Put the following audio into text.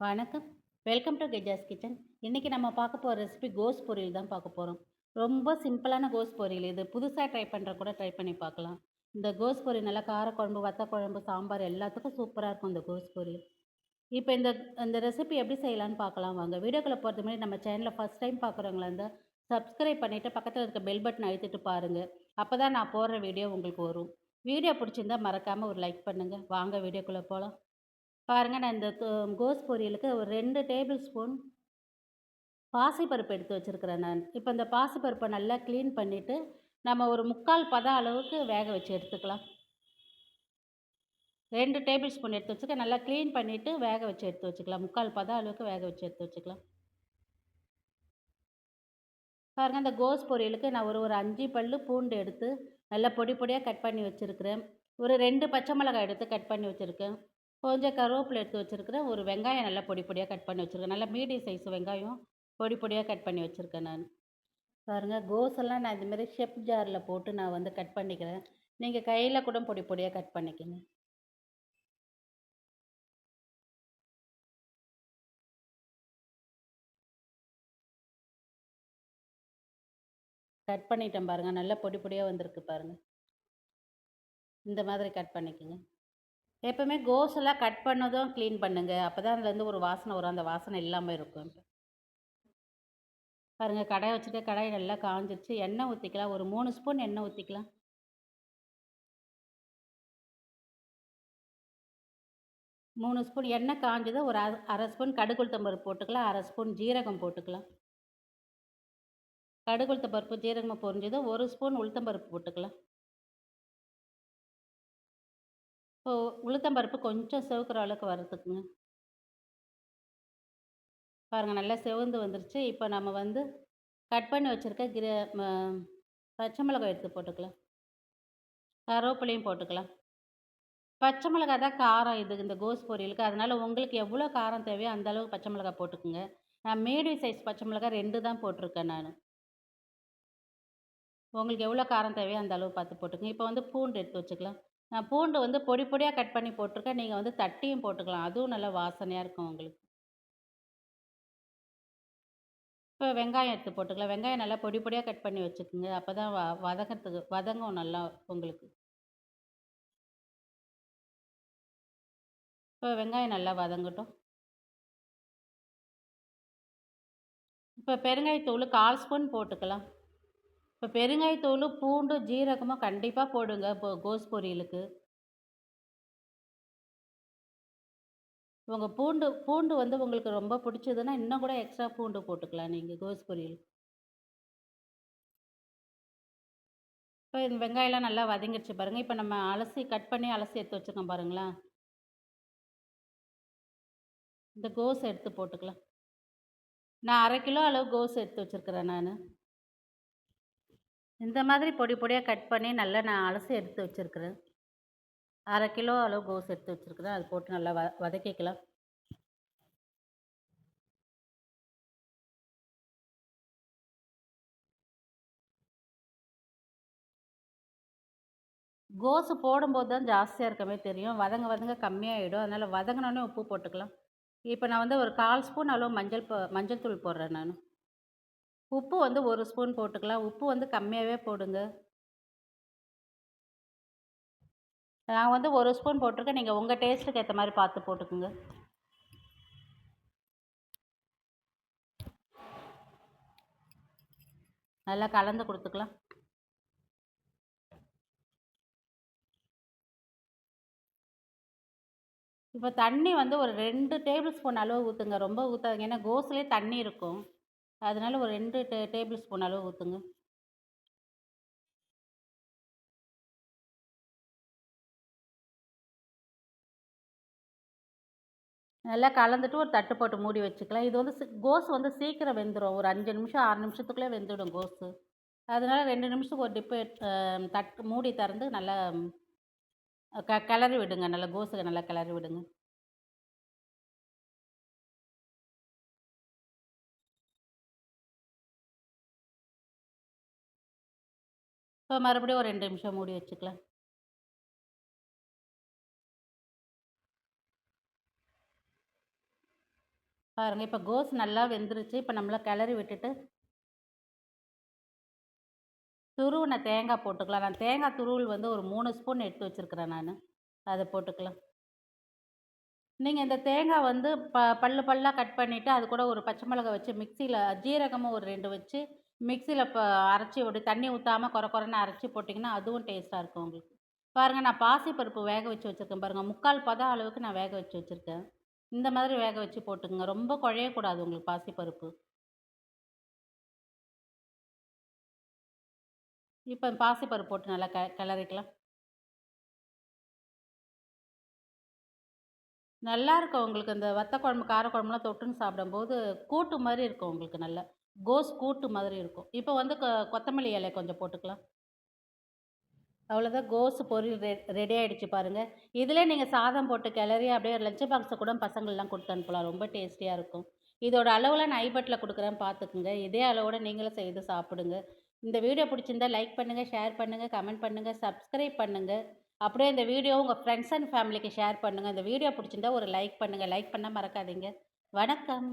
வணக்கம். Welcome to கெஜாஸ் kitchen இன்றைக்கி நம்ம பார்க்க போகிற ரெசிபி கோஸ் பொரியல் தான் பார்க்க போகிறோம் ரொம்ப சிம்பிளான கோஸ் பொரியல். இது புதுசாக ட்ரை பண்ணுற கூட ட்ரை பண்ணி பார்க்கலாம். இந்த கோஸ் பொரியல் நல்லா காரக்குழம்பு வத்த குழம்பு சாம்பார் எல்லாத்துக்கும் சூப்பராக இருக்கும் இந்த கோஸ் பொரியல். இப்போ இந்த இந்த ரெசிபி எப்படி செய்யலான்னு பார்க்கலாம் வாங்க. வீடியோக்குள்ளே போகிறது முன்னாடி நம்ம சேனலில் ஃபஸ்ட் டைம் பார்க்குறவங்களா இருந்தால் சப்ஸ்கிரைப் பண்ணிவிட்டு பக்கத்தில் இருக்க பெல் பட்டன் அழுத்திட்டு பாருங்கள் அப்போ தான் நான் போடுற வீடியோ உங்களுக்கு வரும். வீடியோ பிடிச்சிருந்தா மறக்காமல் ஒரு லைக் பண்ணுங்கள் வாங்க வீடியோக்குள்ளே போகலாம் பாருங்கள் நான் இந்த கோஸ் பொரியலுக்கு ஒரு ரெண்டு டேபிள் ஸ்பூன் பாசிப்பருப்பு எடுத்து வச்சுருக்கிறேன் நான். இப்போ இந்த பாசிப்பருப்பை நல்லா க்ளீன் பண்ணிவிட்டு நம்ம ஒரு முக்கால் பதம் அளவுக்கு வேக வச்சு எடுத்துக்கலாம். ரெண்டு டேபிள் ஸ்பூன் எடுத்து வச்சுக்க நல்லா க்ளீன் பண்ணிவிட்டு வேக வச்சு எடுத்து வச்சுக்கலாம். முக்கால் பதம் அளவுக்கு வேக வச்சு எடுத்து வச்சுக்கலாம். பாருங்கள் இந்த கோஸ் பொரியலுக்கு நான் ஒரு ஒரு அஞ்சு பல்லு பூண்டு எடுத்து நல்லா பொடி பொடியாக கட் பண்ணி வச்சுருக்கிறேன். ஒரு ரெண்டு பச்சை மிளகாய் எடுத்து கட் பண்ணி வச்சுருக்கேன். கொஞ்சம் கருவேப்பிலை எடுத்து வச்சுருக்கிறேன். ஒரு வெங்காயம் நல்லா பொடி பொடியாக கட் பண்ணி வச்சுருக்கேன். நல்லா மீடியம் சைஸ் வெங்காயம் பொடி பொடியாக கட் பண்ணி வச்சுருக்கேன் நான். பாருங்கள் கோஸ் எல்லாம் நான் இந்தமாரி ஷெப் ஜாரில் போட்டு நான் வந்து கட் பண்ணிக்கிறேன். நீங்கள் கையில் கூட பொடி பொடியாக கட் பண்ணிக்கங்க. கட் பண்ணிட்டேன் பாருங்கள் நல்லா பொடி பொடியாக வந்திருக்கு பாருங்கள் இந்த மாதிரி கட் பண்ணிக்கோங்க. எப்போவுமே கோஸ் எல்லாம் கட் பண்ணதும் க்ளீன் பண்ணுங்கள் அப்போ தான் அதுலேருந்து ஒரு வாசனை வரும். அந்த வாசனை இல்லாமல் இருக்கும். பாருங்கள் கடாய் வச்சுட்டு கடாய் நல்லா காஞ்சிருச்சு. எண்ணெய் ஊற்றிக்கலாம் ஒரு மூணு ஸ்பூன் எண்ணெய் ஊற்றிக்கலாம் மூணு ஸ்பூன் எண்ணெய் காஞ்சதும் ஒரு அரை அரை ஸ்பூன் கடுகு பருப்பு போட்டுக்கலாம். அரை ஸ்பூன் ஜீரகம் போட்டுக்கலாம். கடுகு பருப்பு ஜீரகம் பொரிஞ்சதும் ஒரு ஸ்பூன் உளுத்தம் பருப்பு போட்டுக்கலாம். இப்போ உளுத்தம் பருப்பு கொஞ்சம் சிவக்கிற அளவுக்கு வறுத்துக்குங்க பாருங்கள் நல்லா செவந்து வந்துருச்சு. இப்போ நம்ம வந்து கட் பண்ணி வச்சுருக்க கிர ம- பச்சை மிளகாய் எடுத்து போட்டுக்கலாம். கருவேப்பிலையும் போட்டுக்கலாம். பச்சை மிளகாய் தான் காரம் இது இந்த கோஸ் பொரியலுக்கு. அதனால் உங்களுக்கு எவ்வளோ காரம் தேவையோ அந்த அளவுக்கு பச்சை மிளகாய் போட்டுக்குங்க. நான் மீடியம் சைஸ் பச்சை மிளகாய் ரெண்டு தான் போட்டிருக்கேன் நான். உங்களுக்கு எவ்வளோ காரம் தேவையோ அந்த அளவு பார்த்து போட்டுக்கங்க. இப்போ வந்து பூண்டு எடுத்து வச்சுக்கலாம். நான் பூண்டு வந்து பொடி பொடியாக கட் பண்ணி போட்டிருக்கேன். நீங்கள் வந்து தட்டியும் போட்டுக்கலாம். அதுவும் நல்லா வாசனையாக இருக்கும் உங்களுக்கு. இப்போ வெங்காயம் எடுத்து போட்டுக்கலாம். வெங்காயம் நல்லா பொடி பொடியாக கட் பண்ணி வச்சுக்கோங்க. அப்போ தான் வ வதங்கிறதுக்கு வதங்கும் நல்லா உங்களுக்கு. இப்போ வெங்காயம் நல்லா வதங்கட்டும். இப்போ பெருங்காயத்தூள் கால் ஸ்பூன் போட்டுக்கலாம். இப்போ பெருங்காயத்தூள் பூண்டு ஜீரகமும் கண்டிப்பாக போடுங்க இப்போ கோஸ் பொரியலுக்கு. உங்கள் பூண்டு பூண்டு வந்து உங்களுக்கு ரொம்ப பிடிச்சதுன்னா இன்னும் கூட எக்ஸ்ட்ரா பூண்டு போட்டுக்கலாம் நீங்கள் கோஸ் பொரியல். இப்போ இந்த வெங்காயம்லாம் நல்லா வதங்கிடுச்சு பாருங்கள் இப்போ நம்ம அலசி கட் பண்ணி அலசி எடுத்து வச்சுருக்கோம் பாருங்களா? இந்த கோஸ் எடுத்து போட்டுக்கலாம். நான் அரை கிலோ அளவு கோஸ் எடுத்து வச்சுருக்கிறேன் நான். இந்த மாதிரி பொடி பொடியாக கட் பண்ணி நல்லா நான் அலசி எடுத்து வச்சுருக்கிறேன். அரை கிலோ அளவு கோஸ் எடுத்து வச்சுருக்கிறேன். அது போட்டு நல்லா வ வதக்கிக்கலாம். கோஸு போடும்போது தான் ஜாஸ்தியாக இருக்கமே தெரியும். வதங்க வதங்க கம்மியாகிடும் அதனால் வதங்கினோடனே உப்பு போட்டுக்கலாம். இப்போ நான் வந்து ஒரு கால் ஸ்பூன் அளவு மஞ்சள் மஞ்சள் தூள் போடுறேன் நான். உப்பு வந்து ஒரு ஸ்பூன் போட்டுக்கலாம். உப்பு வந்து கம்மியாகவே போடுங்க. நான் வந்து ஒரு ஸ்பூன் போட்டிருக்கேன். நீங்கள் உங்கள் டேஸ்ட்டுக்கு ஏற்ற மாதிரி பார்த்து போட்டுக்குங்க. நல்லா கலந்து கொடுத்துக்கலாம். இப்போ தண்ணி வந்து ஒரு ரெண்டு டேபிள் ஸ்பூன் அளவு ஊற்றுங்க ரொம்ப ஊற்றாதீங்க ஏன்னா கோஸ்லேயே தண்ணி இருக்கும். அதனால ஒரு ரெண்டு டே டேபிள் ஸ்பூன் அளவு ஊற்றுங்க நல்லா கலந்துட்டு ஒரு தட்டு போட்டு மூடி வச்சுக்கலாம். இது வந்து கோஸ் வந்து சீக்கிரம் வெந்துடும் ஒரு அஞ்சு நிமிஷம் ஆறு நிமிஷத்துக்குள்ளே வெந்துடும் கோஸு. அதனால ரெண்டு நிமிஷத்துக்கு ஒரு டிப்பு தட்டு மூடி திறந்து நல்லா க கிளறி விடுங்க. நல்லா கோஸுக்கு நல்லா கிளறி விடுங்க. இப்போ மறுபடியும் ஒரு ரெண்டு நிமிஷம் மூடி வச்சுக்கலாம். பாருங்க இப்போ கோஸ் நல்லா வெந்துருச்சு. இப்போ நம்மளை கிளறி விட்டுட்டு துருவின தேங்காய் போட்டுக்கலாம். நான் தேங்காய் துருவல் வந்து ஒரு மூணு ஸ்பூன் எடுத்து வச்சுருக்கிறேன் நான். அதை போட்டுக்கலாம். நீங்கள் இந்த தேங்காய் வந்து ப பல்லு பல்லாக கட் பண்ணிவிட்டு அது கூட ஒரு பச்சை மிளகா வச்சு மிக்சியில் ஜீரகமும் ஒரு ரெண்டு வச்சு மிக்சியில் இப்போ அரைச்சி விட்டு தண்ணி ஊற்றாமல் குறை குறைன்னு அரைச்சி போட்டிங்கன்னா அதுவும் டேஸ்ட்டாக இருக்கும் உங்களுக்கு. பாருங்கள் நான் பாசிப்பருப்பு வேக வச்சு வச்சுருக்கேன் பாருங்கள் முக்கால் பதம் அளவுக்கு நான் வேக வச்சு வச்சுருக்கேன். இந்த மாதிரி வேக வச்சு போட்டுக்கோங்க. ரொம்ப குழையக்கூடாது உங்களுக்கு பாசிப்பருப்பு. இப்போ பாசிப்பருப்பு போட்டு நல்லா க கிளறிக்கலாம். நல்லா இருக்கும் உங்களுக்கு. இந்த வத்த குழம்பு காரக்குழம்புலாம் தொட்டுன்னு சாப்பிடும்போது கூட்டு மாதிரி இருக்கும் உங்களுக்கு நல்லா. கோஸ் கூட்டு மாதிரி இருக்கும். இப்போ வந்து கொ கொத்தமல்லி இலை கொஞ்சம் போட்டுக்கலாம். அவ்வளோதான் கோஸ் பொரியல் ரெ ரெடி ஆகிடுச்சு பாருங்கள் இதில் நீங்கள் சாதம் போட்டு கிளறி அப்படியே லஞ்ச் பாக்ஸை கூட பசங்களெலாம் கொடுத்து அனுப்பலாம். ரொம்ப டேஸ்டியாக இருக்கும். இதோட அளவில் நான் ஐபட்டில் கொடுக்குறேன். பார்த்துக்குங்க. இதே அளவோடு நீங்களும் செய்து சாப்பிடுங்க. இந்த வீடியோ பிடிச்சிருந்தா லைக் பண்ணுங்கள் ஷேர் பண்ணுங்கள் கமெண்ட் பண்ணுங்கள் சப்ஸ்கிரைப் பண்ணுங்கள் அப்படியே இந்த வீடியோ உங்கள் ஃப்ரெண்ட்ஸ் அண்ட் ஃபேமிலிக்கு ஷேர் பண்ணுங்கள் இந்த வீடியோ பிடிச்சிருந்தா ஒரு லைக் பண்ணுங்கள் லைக் பண்ண மறக்காதீங்க. வணக்கம்.